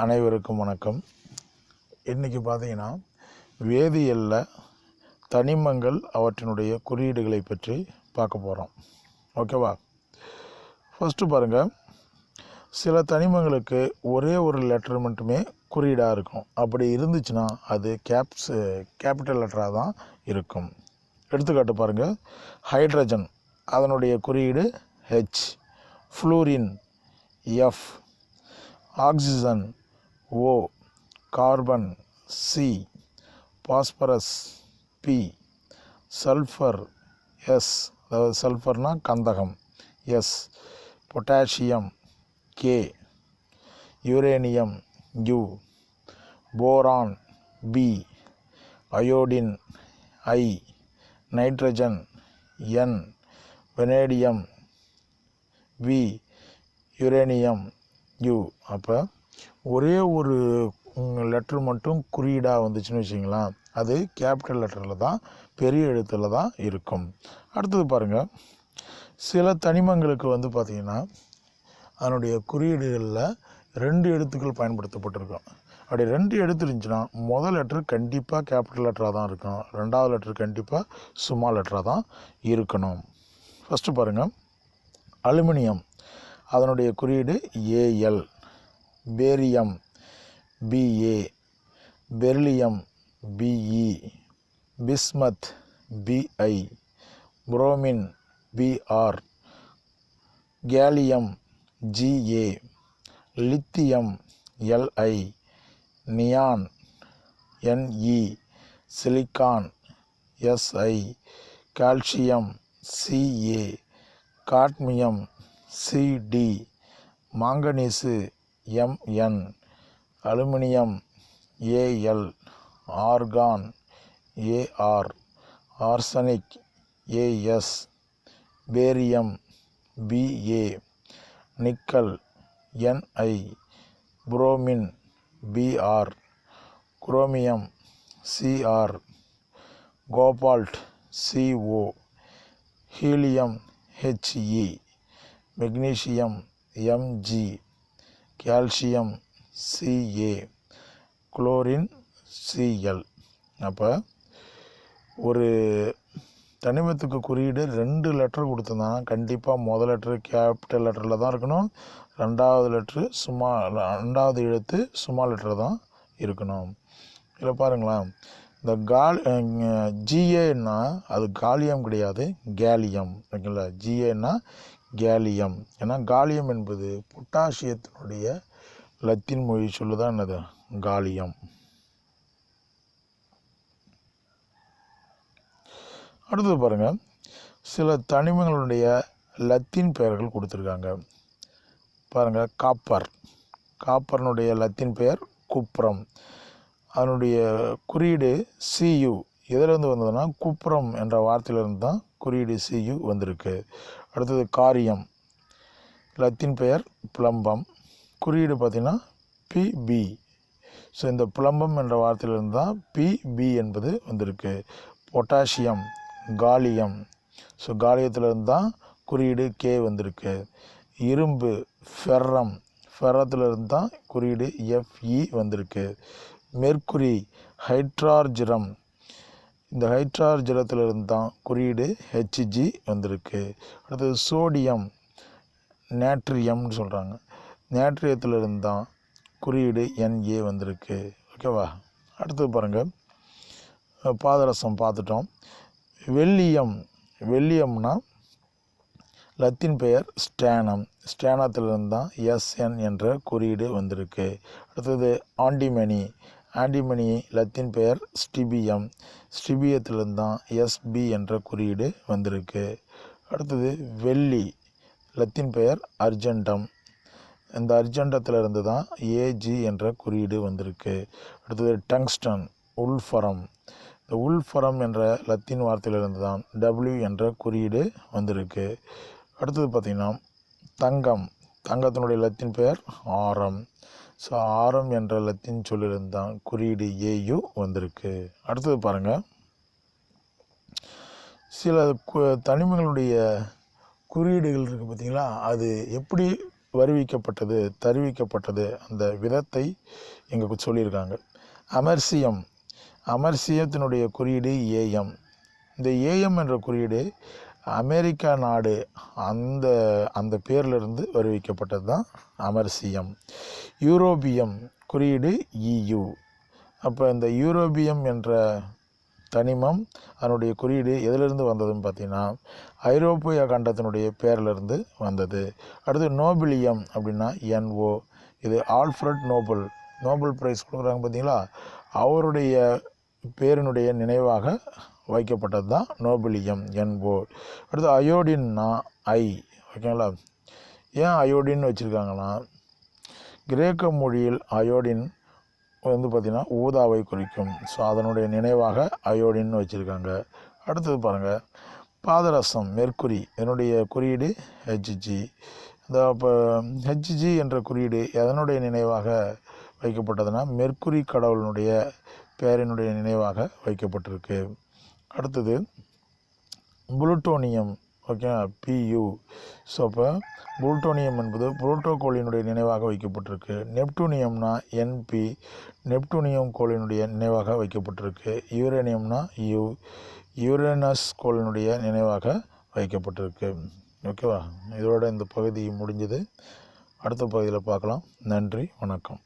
அனைவருக்கும் வணக்கம். இன்றைக்கி பார்த்தீங்கன்னா வேதியியலில் தனிமங்கள் அவற்றினுடைய குறியீடுகளை பற்றி பார்க்க போகிறோம் ஓகேவா ஃபஸ்ட்டு பாருங்கள் சில தனிமங்களுக்கு ஒரே ஒரு லெட்டர் மட்டுமே குறியீடாக இருக்கும். அப்படி இருந்துச்சுன்னா அது கேப்ஸ் கேபிட்டல் லெட்டராக தான் இருக்கும். எடுத்துக்காட்டு பாருங்கள் ஹைட்ரஜன் அதனுடைய குறியீடு H fluorine F oxygen O carbon C phosphorus P sulphur S அதாவது சல்ஃபர்னா கந்தகம் S potassium K uranium U boron B iodine I nitrogen N vanadium V uranium U. அப்போ ஒரே ஒரு லெட்ரு மட்டும் குறியீடாக வந்துச்சுன்னு வச்சிங்களேன் அது கேபிட்டல் லெட்டரில் தான் பெரிய எழுத்தில் தான் இருக்கும். அடுத்தது பாருங்கள் சில தனிமங்களுக்கு வந்து பார்த்திங்கன்னா அதனுடைய குறியீடுகளில் ரெண்டு எழுத்துக்கள் பயன்படுத்தப்பட்டிருக்கும். அப்படி ரெண்டு எழுத்து இருந்துச்சுன்னா முதல் லெட்ரு கண்டிப்பாக கேபிட்டல் லெட்டராக தான் இருக்கும். ரெண்டாவது லெட்ரு கண்டிப்பாக சும்மா லெட்டராக தான் இருக்கணும். ஃபஸ்ட்டு பாருங்கள் அலுமினியம். அதனுடைய குறியீடு AL barium BA beryllium BE bismuth BI bromine BR gallium GA lithium LI neon NE silicon SI calcium CA cadmium CD manganese MN aluminium AL argon AR arsenic AS barium BA nickel NI bromine BR chromium CR cobalt CO helium HE magnesium MG calcium CA chlorine CL அப்போ ஒரு தனிமத்துக்கு குறியீடு ரெண்டு letter கொடுத்துருந்தாங்கன்னா கண்டிப்பாக முதல் letter capital லெட்டரில் தான் இருக்கணும். ரெண்டாவது லெட்ரு சும்மா ரெண்டாவது எழுத்து சும்மா லெட்டர் தான் இருக்கணும். இதில் பாருங்களேன். இந்த கால் ஜிஏன்னா அது காலியம் கிடையாது கேலியம் ஓகேங்களா ஜிஏன்னா கேலியம். ஏன்னா காலியம் என்பது பொட்டாசியத்தினுடைய லத்தீன் மொழி சொல்லுதான் என்னது? காலியம். அடுத்தது பாருங்கள் சில தனிமங்களுடைய லத்தீன் பெயர்கள் கொடுத்துருக்காங்க. பாருங்கள் காப்பர். காப்பர்னுடைய லத்தீன் பெயர் குப்ரம். அதனுடைய குறியீடு சியு எதிலிருந்து வந்ததுன்னா குப்ரம் என்ற வார்த்தையிலிருந்து தான் குறியீடு சியு வந்திருக்கு. அடுத்தது காரியம். லத்தீன் பெயர் புலம்பம். குறியீடு பார்த்திங்கன்னா பிபி ஸோ இந்த புலம்பம் என்ற வார்த்தையிலிருந்து தான் பிபி என்பது வந்திருக்கு. Potassium gallium. ஸோ காலியத்திலிருந்து தான் குறியீடு கே வந்திருக்கு. இரும்பு ஃபெர்ரம். ஃபெரத்திலிருந்து தான் குறியீடு எஃப்இ வந்திருக்கு. மெர்க்குரி ஹைட்ரார்ஜிரம் இந்த ஹைட்ரார் ஜலத்திலிருந்து தான் குறியீடு ஹெச்ஜி வந்திருக்கு. அடுத்தது சோடியம் நேட்ரியம்னு சொல்கிறாங்க நேட்ரியத்திலிருந்து தான் குறியீடு என்ஏ வந்திருக்கு. ஓகேவா? அடுத்தது பாருங்கள் பாதரசம் பார்த்துட்டோம். வெள்ளியம் வெள்ளியம்னா லத்தீன் பெயர் ஸ்டேனம். ஸ்டேனத்திலிருந்து தான் எஸ்என் என்ற குறியீடு வந்திருக்கு. அடுத்தது ஆண்டிமணி ஆண்டிமணி லத்தீன் பெயர் ஸ்டிபியம் ஸ்டிபியத்திலிருந்து தான் எஸ்பி என்ற குறியீடு வந்திருக்கு. அடுத்தது வெள்ளி லத்தீன் பெயர் அர்ஜென்டம் இந்த அர்ஜெண்டத்திலிருந்து தான் ஏஜி என்ற குறியீடு வந்திருக்கு. அடுத்தது டங்ஸ்டன் உல்ஃபரம். இந்த உல்ஃபரம் என்ற லத்தீன் வார்த்தையிலிருந்து தான் டபிள்யூ என்ற குறியீடு வந்திருக்கு. அடுத்தது பார்த்திங்கன்னா தங்கம் தங்கத்தினுடைய லத்தீன் பெயர் ஆரம். ஸோ ஆரம் என்ற லத்தின் சொல்லிலிருந்து தான் குறியீடு ஏயு வந்திருக்கு. அடுத்தது பாருங்கள் சில தனிமங்களுடைய குறியீடுகள் இருக்குது பார்த்தீங்களா அது எப்படி வருவிக்கப்பட்டது தருவிக்கப்பட்டது அந்த விதத்தை எங்களுக்கு சொல்லியிருக்காங்க. அமர்சியம். அமர்சியத்தினுடைய குறியீடு ஏஎம் இந்த ஏஎம் என்ற குறியீடு அமெரிக்கா நாடு அந்த அந்த பேர்லேருந்து வருவிக்கப்பட்டது தான் அமர்சியம். யூரோபியம் குறியீடு இயு அப்போ இந்த யூரோபியம் என்ற தனிமம் அதனுடைய குறியீடு எதிலிருந்து வந்ததுன்னு பார்த்தீங்கன்னா ஐரோப்பிய கண்டத்தினுடைய பேரிலிருந்து வந்தது. அடுத்து நோபிலியம் அப்படின்னா என்ஓ இது ஆல்ஃப்ரட் நோபல். நோபல் பிரைஸ் கொடுக்குறாங்க பார்த்தீங்களா? அவருடைய பேரினுடைய நினைவாக வைக்கப்பட்டது தான் நோபிலியம் என்போ அடுத்து அயோடின்னா ஐ ஓகேங்களா? ஏன் அயோடின் வச்சுருக்காங்கன்னா கிரேக்க மொழியில் அயோடின் வந்து பார்த்திங்கன்னா ஊதாவை குறிக்கும். ஸோ அதனுடைய நினைவாக அயோடின்னு வச்சுருக்காங்க. அடுத்தது பாருங்கள் பாதரசம் மெர்க்குரி இதனுடைய குறியீடு ஹெச்ஜி இந்த இப்போ ஹெச்ஜி என்ற குறியீடு எதனுடைய நினைவாக வைக்கப்பட்டதுன்னா மெர்க்குரி கடவுளினுடைய பேரினுடைய நினைவாக வைக்கப்பட்டிருக்கு. அடுத்தது plutonium okay P U so plutonium என்பது புளூட்டோ கோளினுடைய நினைவாக வைக்கப்பட்டிருக்கு. நெப்டூனியம்னா என்பி நெப்டூனியம் கோளினுடைய நினைவாக வைக்கப்பட்டிருக்கு. யூரேனியம்னா யூ யூரேனஸ் கோளினுடைய நினைவாக வைக்கப்பட்டிருக்கு. ஓகேவா இதோட இந்த பகுதி முடிஞ்சது. அடுத்த பகுதியில் பார்க்கலாம். நன்றி வணக்கம்.